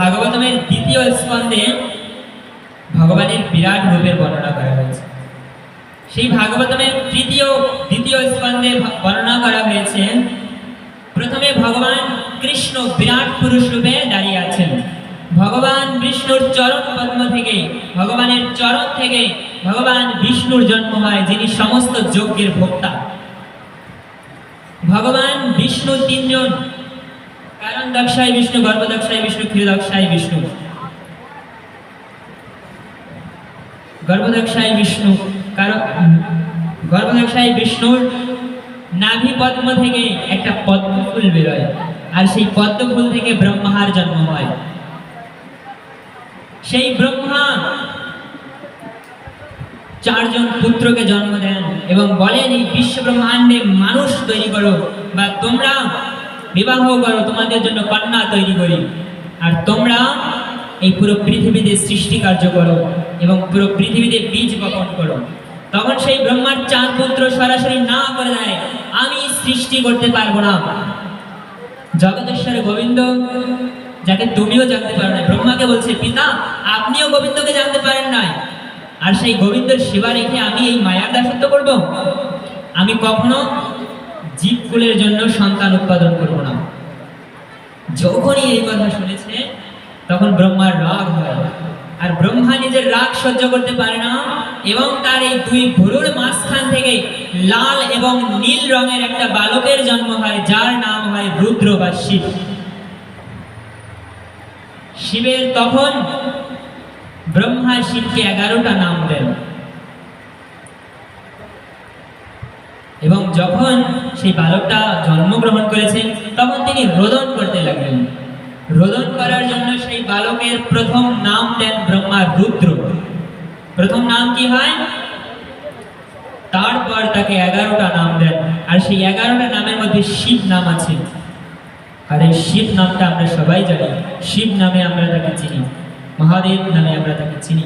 ভাগবতমের দ্বিতীয় স্কন্ধে ভগবানের বিরাট রূপের বর্ণনা করা হয়েছে। সেই ভাগবতমের তৃতীয়, দ্বিতীয় স্কন্ধে বর্ণনা করা হয়েছে, প্রথমে ভগবান কৃষ্ণ বিরাট পুরুষ রূপে দাঁড়িয়ে আছেন। ভগবান বিষ্ণুর চরণ পদ্ম থেকে, ভগবানের চরণ থেকে ভগবান বিষ্ণুর জন্ম হয়, যিনি সমস্ত যজ্ঞের ভোক্তা। ভগবান বিষ্ণু তিনজন কারণ দক্ষায় বিষ্ণু, গর্ভদক্ষায় বিষ্ণু, ক্ষীরদক্ষায় বিষ্ণু। গর্ভদক্ষায় বিষ্ণু, কারণ গর্ভদক্ষায় বিষ্ণুর নাভি পদ্ম থেকে একটা পদ্ম ফুল বেরোয়, আর সেই পদ্ম ফুল থেকে ব্রহ্মার জন্ম হয়। সেই ব্রহ্মা চারজন পুত্রকে জন্ম দেন এবং বলেন, এই বিশ্ব ব্রহ্মাণ্ডে মানুষ তৈরি করো বা তোমরা বিবাহ করো, তোমাদের জন্য কন্যা তৈরি করি। আর তোমরা এই পুরো পৃথিবীতে সৃষ্টি কার্য করো এবং পুরো পৃথিবীতে বীজ বপন করো। তখন সেই ব্রহ্মার চার পুত্র সরাসরি না করে দেয়, আমি সৃষ্টি করতে পারব না। জগতেশ্বর গোবিন্দ, যাকে তুমিও জানতে পারো না, ব্রহ্মাকে বলছে, পিতা, আপনিও গোবিন্দকে জানতে পারেন নাই। আর সেই গোবিন্দের সেবা রেখে আমি এই মায়ার দাসত্ব করব? আমি কখনো জীবকুলের জন্য সন্তান উৎপাদন করব না। যখনই এই কথা শুনেছে, তখন ব্রহ্মার রাগ হয়। আর ব্রহ্মা নিজের রাগ সহ্য করতে পারে না, এবং তার এই দুই ভুরুর মাঝখান থেকে লাল এবং নীল রঙের একটা বালকের জন্ম হয়, যার নাম হয় রুদ্র বা শিব। শিবের তখন ব্রহ্মা শিবকে এগারোটা নাম দেন এবং যখন সেই বালকটা জন্মগ্রহণ করেছেন, তখন তিনি রোদন করতে লাগলেন। রোদন করার জন্য সেই বালকের প্রথম নাম দেন ব্রহ্মা রুদ্র। প্রথম নাম কি হয়? তারপর তাকে এগারোটা নাম দেন। আর সেই এগারোটা নামের মধ্যে শিব নাম আছে। আর এই শিব নামটা আমরা সবাই জানি। শিব নামে আমরা তাকে চিনি। মহাদেব নামে আমরা তাকে চিনি।